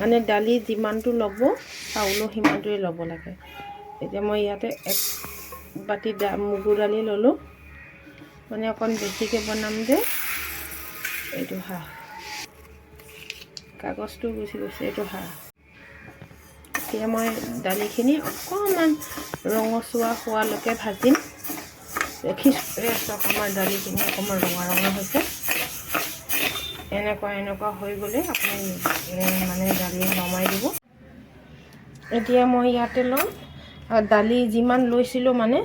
মানে দালি যিমানটো ল'ব চাউলো সিমানটোৱে ল'ব লাগে। এতিয়া মই ইয়াতে এক বাতি মগু দালি ল'লোঁ। মানে অকণ বেছিকৈ বনাম যে এইটো হাঁহ কাগজটো গুচি গৈছে এইটো হাঁহ এতিয়া মই দালিখিনি অকণমান ৰঙচুৱা হোৱালৈকে ভাজিম। দেখিছোঁ আমাৰ দালিখিনি অকণমান ৰঙা ৰঙা হৈছে। এনেকুৱা এনেকুৱা হৈ গ'লে আপুনি মানে দালি নমাই দিব। এতিয়া মই ইয়াতে ল'ম। দালি যিমান লৈছিলোঁ মানে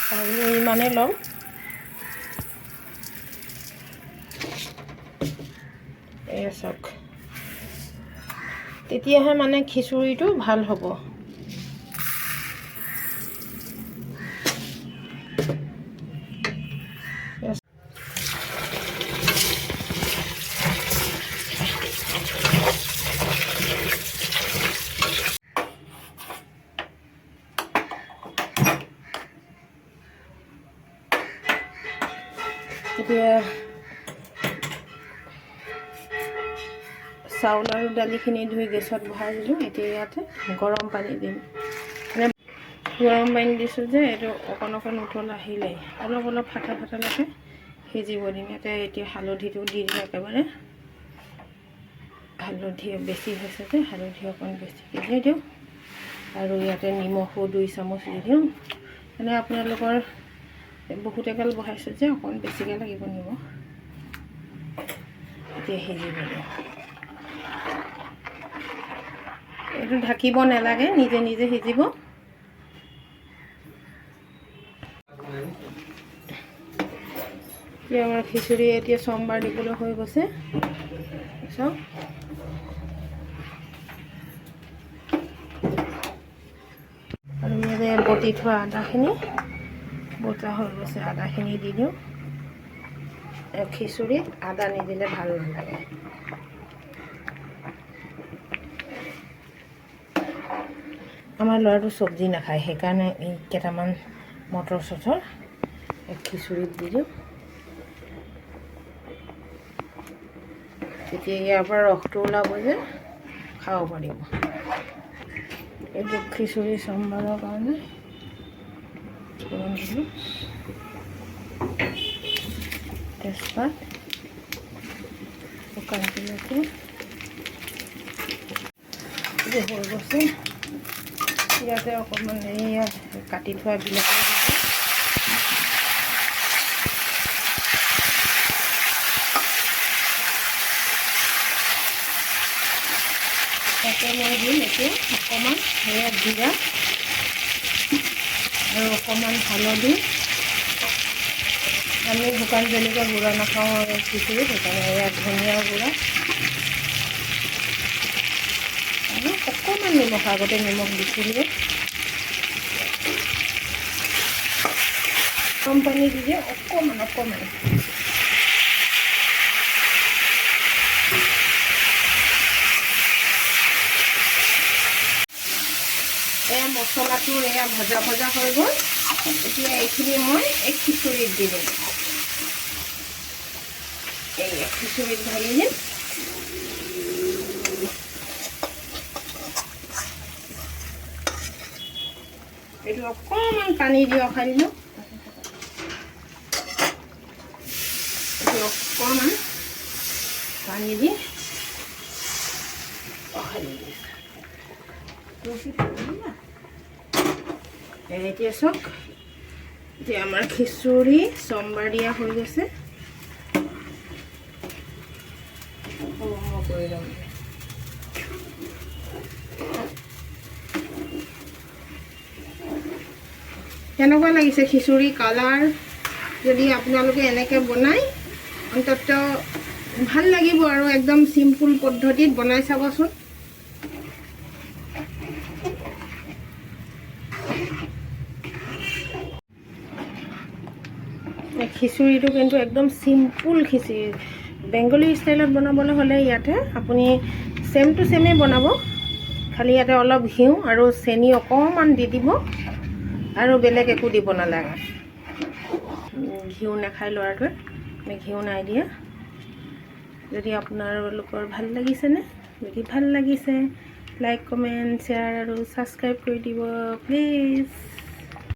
চাউলো ইমানেই ল'ম। এয়া চাওক। তেতিয়াহে মানে খিচুৰিটো ভালো হ'ব। এতিয়া চাউল আৰু দালিখিনি ধুই গেছত বহাই দিলোঁ এতিয়া ইয়াতে গৰম পানী দিম মানে গৰম পানী দিছোঁ যে এইটো অকণ অকণ উতল আহিলেই অলপ অলপ ফাটা ফাটালৈকে সিজিব দিম ইয়াতে এতিয়া হালধিটো দি দিম একেবাৰে হালধি বেছি হৈছে যে হালধি অকণ বেছিকৈ দি দিওঁ আৰু ইয়াতে নিমখো দুই চামুচ দি দিওঁ মানে আপোনালোকৰ বহুতেগাল বহাইছোঁ যে, অকণ বেছিকৈ লাগিব নিমখ এতিয়া সিজিব এইটো ঢাকিব নালাগে, নিজে নিজে সিজিব। এতিয়া আমাৰ খিচুৰি এতিয়া সোমবাৰ দিবলৈ হৈ গৈছে। চাওক। আৰু ইয়াতে বটি থোৱা আদাখিনি। বটা হৈ গৈছে, আদাখিনি দি দিওঁ। খিচুৰিত আদা নিদিলে ভালো নালাগে। আমাৰ ল'ৰাটো চব্জি নাখায়, সেইকাৰণে এই কেইটামান মটৰ চটৰ খিচুৰিত দি দিওঁ। তেতিয়া ইয়াৰ পৰা ৰসটো ওলাব যে, খাব পাৰিব। এইটো খিচুৰি সোমবাৰৰ কাৰণে। দিলোঁ তেজপাত শুকান জলকীয়া এইটো হৈ গৈছে ইয়াতে অকণমান এইয়া কাটি থোৱা দিছোঁ তাতে মই দিম এতিয়া অকণমান সেয়া জিৰা আৰু অকণমান হালধি। আমি শুকান জলকীয়া গুড়া নাখাওঁ আৰু খিচিৰি সেইকাৰণে ধনিয়া গুড়া। আৰু অকণমান নিমখ, আগতে নিমখ দিছিলোঁ কম পানী দি দিয়ে অকণমান অকণমান। এয়া মছলাটো এয়া ভজা ভজা হৈ গ'ল। এতিয়া এইখিনি মই এই খিচুৰিত দি দিম। এই খিচুৰিত ঢালি দিম। এইটো অকণমান পানী দি ৰখাই দিলোঁ। অকণমান পানী দি ৰখাই দিলোঁ। এতিয়া চাওক এতিয়া আমাৰ খিচুৰি সোমবাৰ দিয়া হৈ গৈছে। কৰি ল'ম কেনেকুৱা লাগিছে খিচুৰি কালাৰ? যদি আপোনালোকে এনেকৈ বনায়, অন্তত ভালো লাগিব আৰু একদম চিম্পুল পদ্ধতিত বনাই চাবচোন। খিচুৰিটো কিন্তু একদম চিম্পুল খিচিৰি বেংগলী ষ্টাইলত বনাবলৈ হ'লে ইয়াতে আপুনি ছেম টু ছেমেই বনাব। খালি ইয়াতে অলপ ঘিউ আৰু চেনি অকণমান দি দিব আৰু বেলেগ একো দিব নালাগে। ঘিউ নাখায় ল'ৰাটোৱে। ঘিউ নাই দিয়া। যদি আপোনালোকৰ ভালো লাগিছেনে, যদি ভালো লাগিছে লাইক কমেণ্ট শ্বেয়াৰ আৰু ছাবস্ক্ৰাইব কৰি দিব প্লিজ